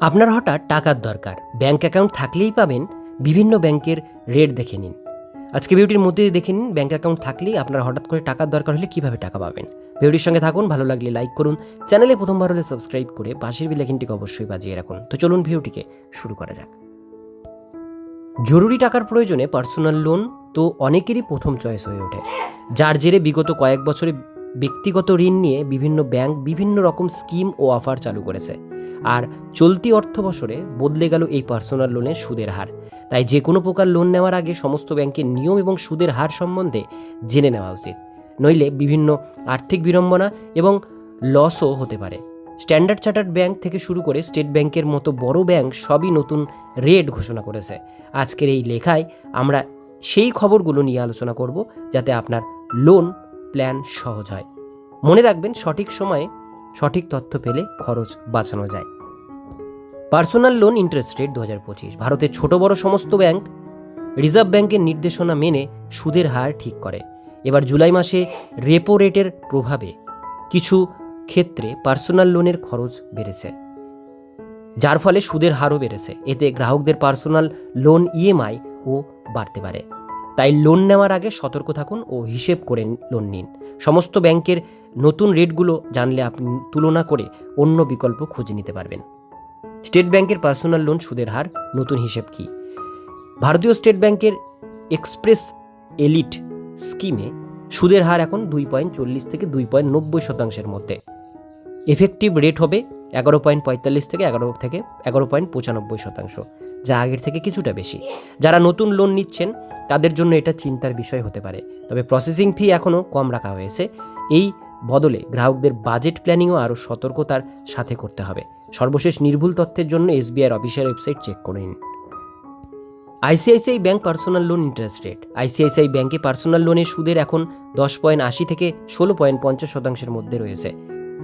আপনার হঠাৎ টাকার দরকার। ব্যাঙ্ক অ্যাকাউন্ট থাকলেই পাবেন, বিভিন্ন ব্যাংকের রেট দেখে নিন। আজকে ভিডিওটির মধ্যে দেখে নিন ব্যাঙ্ক অ্যাকাউন্ট থাকলেই আপনার হঠাৎ করে টাকার দরকার হলে কীভাবে টাকা পাবেন। ভিডিওটির সঙ্গে থাকুন, ভালো লাগলে লাইক করুন, চ্যানেলে প্রথমবার হলে সাবস্ক্রাইব করে পাশের বিলাকিনটিকে অবশ্যই বাজিয়ে রাখুন। তো চলুন ভিডিওটিকে শুরু করা যাক। জরুরি টাকার প্রয়োজনে পার্সোনাল লোন তো অনেকেরই প্রথম চয়েস হয়ে ওঠে। যার জেরে বিগত কয়েক বছরে ব্যক্তিগত ঋণ নিয়ে বিভিন্ন ব্যাংক বিভিন্ন রকম স্কিম ও অফার চালু করেছে। আর চলতি অর্থ বছরে বদলে গেল এই পার্সোনাল লোনের সুদের হার। তাই যে কোনো প্রকার লোন নেওয়ার আগে সমস্ত ব্যাংকের নিয়ম এবং সুদের হার সম্বন্ধে জেনে নেওয়া উচিত। নইলে বিভিন্ন আর্থিক বিড়ম্বনা এবং লসও হতে পারে। স্ট্যান্ডার্ড চার্টার্ড ব্যাংক থেকে শুরু করে স্টেট ব্যাংকের মতো বড় ব্যাংক সবই নতুন রেট ঘোষণা করেছে। আজকের এই লেখায় আমরা সেই খবরগুলো নিয়ে আলোচনা করব, যাতে আপনার লোন প্ল্যান সহজ হয়। মনে রাখবেন, সঠিক সময়ে সঠিক তথ্য পেলে খরচ বাঁচানো যায়। পার্সোনাল লোন ইন্টারেস্ট রেট দু হাজার পঁচিশ। ভারতের ছোট বড় সমস্ত ব্যাংক রিজার্ভ ব্যাংকের নির্দেশনা মেনে সুদের হার ঠিক করে। এবার জুলাই মাসে রেপো রেটের প্রভাবে কিছু ক্ষেত্রে পার্সোনাল লোনের খরচ বেড়েছে, যার ফলে সুদের হারও বেড়েছে। এতে গ্রাহকদের পার্সোনাল লোন ইএমআই ও বাড়তে পারে। তাই লোন নেওয়ার আগে সতর্ক থাকুন ও হিসেব করে লোন নিন। সমস্ত ব্যাংকের নতুন রেটগুলো জানলে আপনি তুলনা করে অন্য বিকল্প খুঁজে নিতে পারবেন। স্টেট ব্যাংকের পার্সোনাল লোন সুদের হার নতুন হিসেব কি? ভারতীয় স্টেট ব্যাংকের এক্সপ্রেস এলিট স্কিমে সুদের হার এখন দুই পয়েন্ট চল্লিশ থেকে দুই পয়েন্ট নব্বই শতাংশের মধ্যে। এফেক্টিভ রেট হবে এগারো পয়েন্ট পঁয়তাল্লিশ থেকে এগারো থেকে এগারো পয়েন্ট পঁচানব্বই শতাংশ, যা আগের থেকে কিছুটা বেশি। যারা নতুন লোন নিচ্ছেন, তাদের জন্য এটা চিন্তার বিষয় হতে পারে, তবে প্রসেসিং ফি এখনও কম রাখা হয়েছে। এই বদলে গ্রাহকদের বাজেট প্ল্যানিংও আরও সতর্কতার সাথে করতে হবে। সর্বশেষ নির্ভুল তথ্যের জন্য এসবিআইয়ের অফিসিয়াল ওয়েবসাইট চেক করে নিন। ICICI bank personal loan interest rate. ICICI ব্যাংকে পার্সোনাল লোনের সুদের এখন দশ পয়েন্ট আশি থেকে ষোলো পয়েন্ট পঞ্চাশ শতাংশের মধ্যে রয়েছে।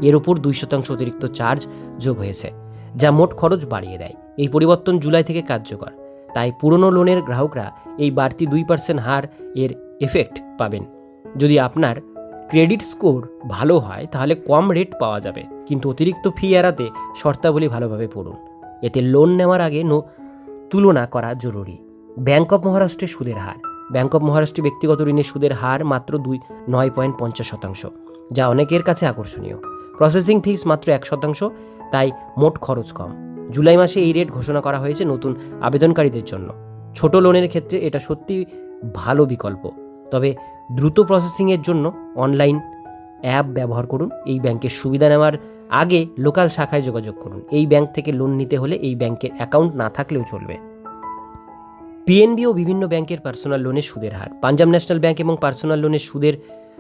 এর উপর দুই শতাংশ অতিরিক্ত চার্জ যোগ হয়েছে, যা মোট খরচ বাড়িয়ে দেয়। এই পরিবর্তন জুলাই থেকে কার্যকর। তাই পুরনো লোনের গ্রাহকরা এই বাড়তি দুই পার্সেন্ট হার এর এফেক্ট পাবেন। যদি আপনার ক্রেডিট স্কোর ভালো হয়, তাহলে কম রেট পাওয়া যাবে। কিন্তু অতিরিক্ত ফি এড়াতে শর্তাবলী ভালোভাবে পড়ুন। এতে লোন নেওয়ার আগে নো তুলনা করা জরুরি। ব্যাঙ্ক অফ মহারাষ্ট্রের সুদের হার। ব্যাঙ্ক অফ মহারাষ্ট্রে ব্যক্তিগত ঋণের সুদের হার মাত্র দুই, নয় পয়েন্ট পঞ্চাশ শতাংশ, যা অনেকের কাছে আকর্ষণীয়। প্রসেসিং ফিস মাত্র এক শতাংশ, তাই মোট খরচ কম। জুলাই মাসে এই রেট ঘোষণা করা হয়েছে নতুন আবেদনকারীদের জন্য। ছোট লোনের ক্ষেত্রে এটা সত্যি ভালো বিকল্প। তবে দ্রুত প্রসেসিংয়ের জন্য অনলাইন অ্যাপ ব্যবহার করুন। এই ব্যাংকের সুবিধা নেওয়ার আগে লোকাল শাখায় যোগাযোগ করুন। এই ব্যাংক থেকে লোন নিতে হলে এই ব্যাংকের অ্যাকাউন্ট না থাকলেও চলবে। পিএনবি ও বিভিন্ন ব্যাংকের পার্সোনাল লোনের সুদের হার। পাঞ্জাব ন্যাশনাল ব্যাংক এবং পার্সোনাল লোনের সুদের,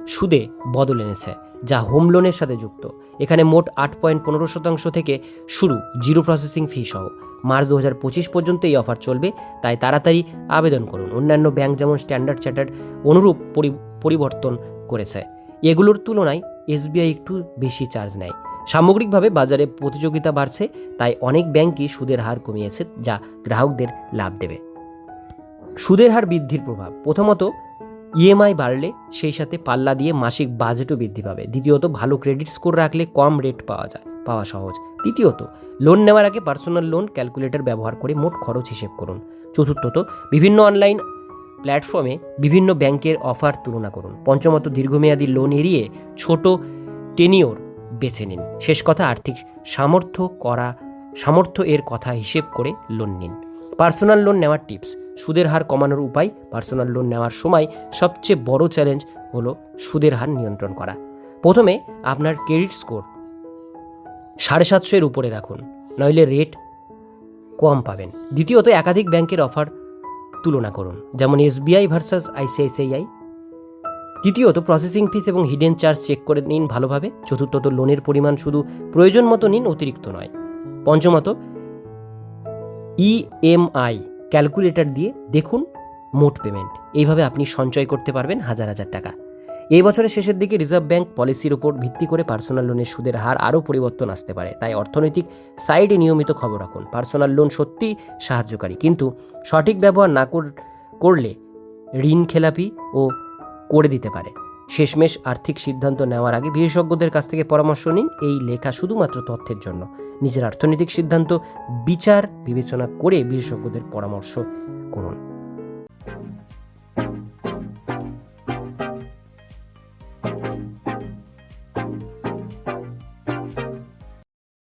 সুদে বদল এনেছে, যা হোম লোনের সাথে যুক্ত। এখানে মোট আট পয়েন্ট পনেরো শতাংশ থেকে শুরু জিরো প্রসেসিং ফি সহ। মার্চ দু হাজার পঁচিশ পর্যন্ত এই অফার চলবে, তাই তাড়াতাড়ি আবেদন করুন। অন্যান্য ব্যাংক যেমন স্ট্যান্ডার্ড চার্টার্ড অনুরূপ পরি- পরিবর্তন করেছে। এগুলোর তুলনায় এসবিআই একটু বেশি চার্জ নেয়। সামগ্রিকভাবে বাজারে প্রতিযোগিতা বাড়ছে, তাই অনেক ব্যাংকই সুদের হার কমিয়েছে, যা গ্রাহকদের লাভ দেবে। সুদের হার বৃদ্ধির প্রভাব, প্রথমত ইএমআই বাড়লে সেই সাথে পাল্লা দিয়ে মাসিক বাজেটও বৃদ্ধি পাবে। দ্বিতীয়ত ভালো ক্রেডিট স্কোর রাখলে কম রেট পাওয়া যায়, পাওয়া সহজ। তৃতীয়ত লোন নেওয়ার আগে পার্সোনাল লোন ক্যালকুলেটর ব্যবহার করে মোট খরচ হিসেব করুন। চতুর্থত, বিভিন্ন অনলাইন প্ল্যাটফর্মে বিভিন্ন ব্যাংকের অফার তুলনা করুন। পঞ্চমত, দীর্ঘমেয়াদী লোন এড়িয়ে ছোট টেনিওর বেছে নিন। শেষ কথা, আর্থিক সামর্থ্য করা, সামর্থ্য এর কথা হিসেব করে লোন নিন। পার্সোনাল লোন নেওয়ার টিপস সুদের হার কমানোর উপায় পার্সোনাল লোন নেওয়ার সময় সবচেয়ে বড় চ্যালেঞ্জ হলো সুদের হার নিয়ন্ত্রণ করা। প্রথমে, আপনার ক্রেডিট স্কোর সাড়ে সাতশো এর উপরে রাখুন, নইলে রেট কম পাবেন। দ্বিতীয়ত, একাধিক ব্যাংকের অফার তুলনা করুন, যেমন এসবিআই ভার্সাস আইসিআইসিআই। তৃতীয়ত প্রসেসিং ফিস এবং হিডেন চার্জ চেক করে নিন ভালোভাবে। চতুর্থত লোনের পরিমাণ শুধু প্রয়োজন মতো নিন, অতিরিক্ত নয়। পঞ্চমত ইএমআই ক্যালকুলেটর দিয়ে দেখুন মোট পেমেন্ট এইভাবে আপনি সঞ্চয় করতে পারবেন হাজার হাজার টাকা। এই বছরের শেষের দিকে রিজার্ভ ব্যাংক পলিসির উপর ভিত্তি করে পার্সোনাল লোনের সুদের হার আরও পরিবর্তন আসতে পারে। তাই অর্থনৈতিক সাইডে নিয়মিত খবর রাখুন। পার্সোনাল লোন সত্যিই সাহায্যকারী, কিন্তু সঠিক ব্যবহার না কর- করলে ঋণ খেলাপি ও করে দিতে পারে। শেষমেশ আর্থিক সিদ্ধান্ত নেওয়ার আগে বিশেষজ্ঞদের কাছ থেকে পরামর্শ নিন এই লেখা শুধুমাত্র তথ্যের জন্য। নিজের অর্থনৈতিক সিদ্ধান্ত, বিচার, বিবেচনা করে বিশেষজ্ঞদের পরামর্শ করুন।